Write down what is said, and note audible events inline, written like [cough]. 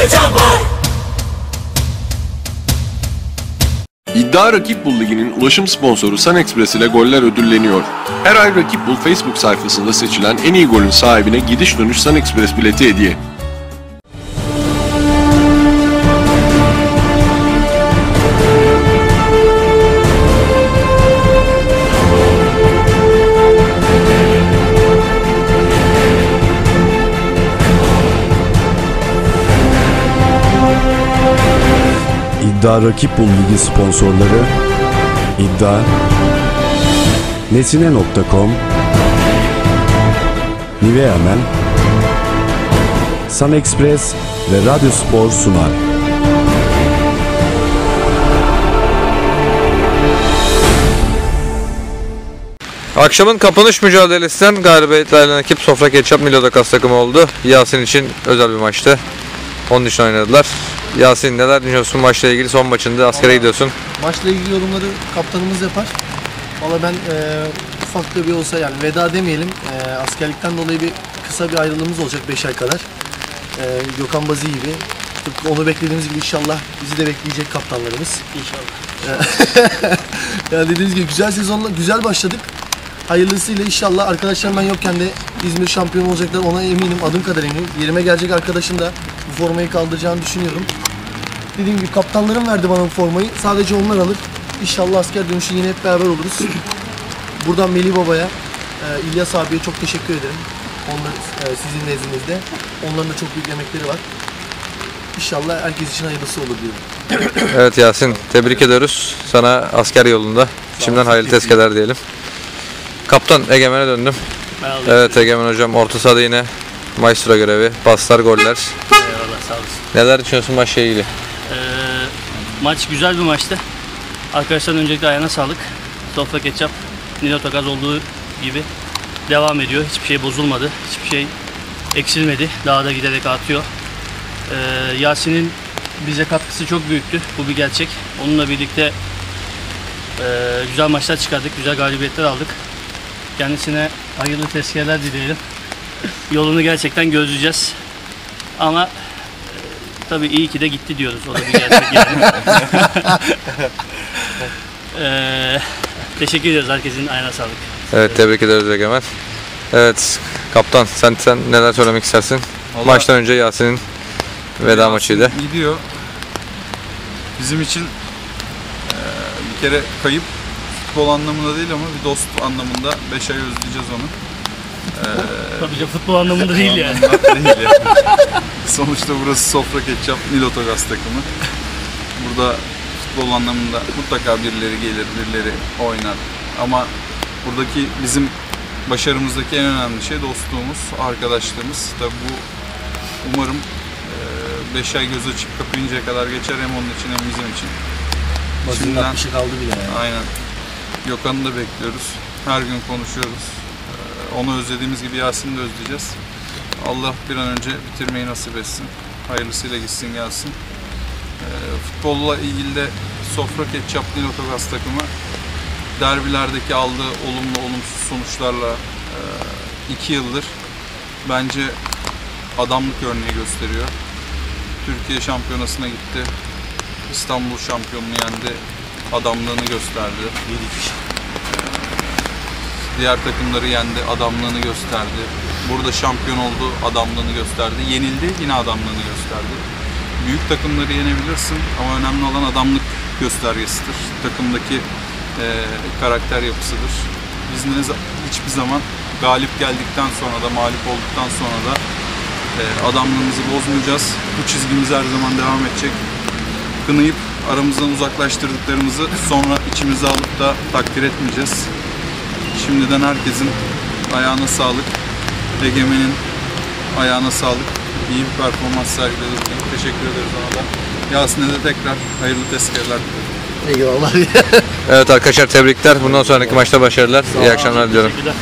heyecan var İddia Rakip Bul Ligi'nin ulaşım sponsoru Sun Express ile goller ödülleniyor. Her ay Rakip Bul Facebook sayfasında seçilen en iyi golün sahibine gidiş dönüş Sun Express bileti hediye. İddia Rakip Bul Ligi sponsorları İddia Nesine.com Nivea Men Sun Express ve Radyo Spor sunar. Akşamın kapanış mücadelesinden galibiyetlerle ekip Sofra Ketçap Milo'da kas takımı oldu. Yasin için özel bir maçtı. Onun için oynadılar. Yasin neler düşünüyorsun maçla ilgili? Son maçında askere gidiyorsun. Maçla ilgili yorumları kaptanımız yapar. Valla ben e, ufak da bir olsa yani veda demeyelim. E, askerlikten dolayı bir kısa bir ayrılığımız olacak 5 ay kadar. E, Gökhan Bazi gibi. Tıpkı onu beklediğimiz gibi inşallah bizi de bekleyecek kaptanlarımız. İnşallah. [laughs] yani dediğiniz gibi güzel sezonla güzel başladık. Hayırlısıyla inşallah arkadaşlarım ben yokken de İzmir şampiyon olacaklar ona eminim adım kadar eminim. Yerime gelecek arkadaşın da bu formayı kaldıracağını düşünüyorum. Dediğim gibi kaptanlarım verdi bana bu formayı. Sadece onlar alır. İnşallah asker dönüşü yine hep beraber oluruz. Buradan Melih Baba'ya, e, İlyas abiye çok teşekkür ederim. Onlar e, sizin nezdinizde. Onların da çok büyük emekleri var. İnşallah herkes için hayırlısı olur diyorum. Evet Yasin tebrik ediyoruz. Sana asker yolunda. Şimdiden hayırlı tezkeler diyelim. Kaptan Egemen'e döndüm. Evet Egemen hocam orta sahada yine maestro görevi. Paslar, goller. Eyvallah sağ olasın. Neler düşünüyorsun maçla ilgili? Ee, maç güzel bir maçtı. Arkadaşların öncelikle ayağına sağlık. Sofra ketçap, Nilo Tokaz olduğu gibi devam ediyor. Hiçbir şey bozulmadı. Hiçbir şey eksilmedi. Daha da giderek artıyor. Ee, Yasin'in bize katkısı çok büyüktü. Bu bir gerçek. Onunla birlikte e, güzel maçlar çıkardık. Güzel galibiyetler aldık. Kendisine hayırlı tezkereler dileyelim. Yolunu gerçekten gözleyeceğiz. Ama Tabii iyi ki de gitti diyoruz. O da bir gerçek yani. [laughs] Ee, teşekkür ediyoruz herkesin ayağına sağlık. Evet tebrik ediyoruz Egemen. Evet kaptan sen sen neler söylemek istersin? Vallahi- Maçtan önce Yasin'in veda Yasin maçıydı. Gidiyor. Bizim için eee, bir kere kayıp futbol anlamında değil ama bir dost anlamında 5 ay özleyeceğiz onu. Eee, Tabii ki futbol anlamında değil yani. anlamında değil yani. [laughs] [laughs] Sonuçta burası Sofra Ketçap Nilotogaz takımı. Burada futbol anlamında mutlaka birileri gelir, birileri oynar. Ama buradaki bizim başarımızdaki en önemli şey dostluğumuz, arkadaşlığımız. Tabii bu umarım 5 ay göz açıp kapayıncaya kadar geçer hem onun için hem bizim için. Şimdiden- 60'ı kaldı bile yani. Aynen. Gökhan'ı da bekliyoruz. Her gün konuşuyoruz. Onu özlediğimiz gibi Yasin'i de özleyeceğiz. Allah bir an önce bitirmeyi nasip etsin. Hayırlısıyla gitsin gelsin. Ee, Futbolla ilgili de Sofra Ketçap Nil Otogaz takımı derbilerdeki aldığı olumlu olumsuz sonuçlarla e, iki yıldır bence adamlık örneği gösteriyor. Türkiye şampiyonasına gitti. İstanbul şampiyonluğu yendi. Adamlığını gösterdi. Diğer takımları yendi, adamlığını gösterdi. Burada şampiyon oldu, adamlığını gösterdi. Yenildi, yine adamlığını gösterdi. Büyük takımları yenebilirsin ama önemli olan adamlık göstergesidir. Takımdaki eee, karakter yapısıdır. Biz ne, hiçbir zaman galip geldikten sonra da, mağlup olduktan sonra da eee, adamlığımızı bozmayacağız. Bu çizgimiz her zaman devam edecek. Kınayıp aramızdan uzaklaştırdıklarımızı sonra içimize alıp da takdir etmeyeceğiz. Şimdiden herkesin ayağına sağlık. Egemen'in ayağına sağlık. İyi bir performans sergiledi bugün. Teşekkür ederiz ona da. Yasin'e de tekrar hayırlı tezkereler dilerim. Eyvallah. [laughs] Evet arkadaşlar tebrikler. Bundan sonraki maçta başarılar. İyi akşamlar diliyorum. Teşekkürler.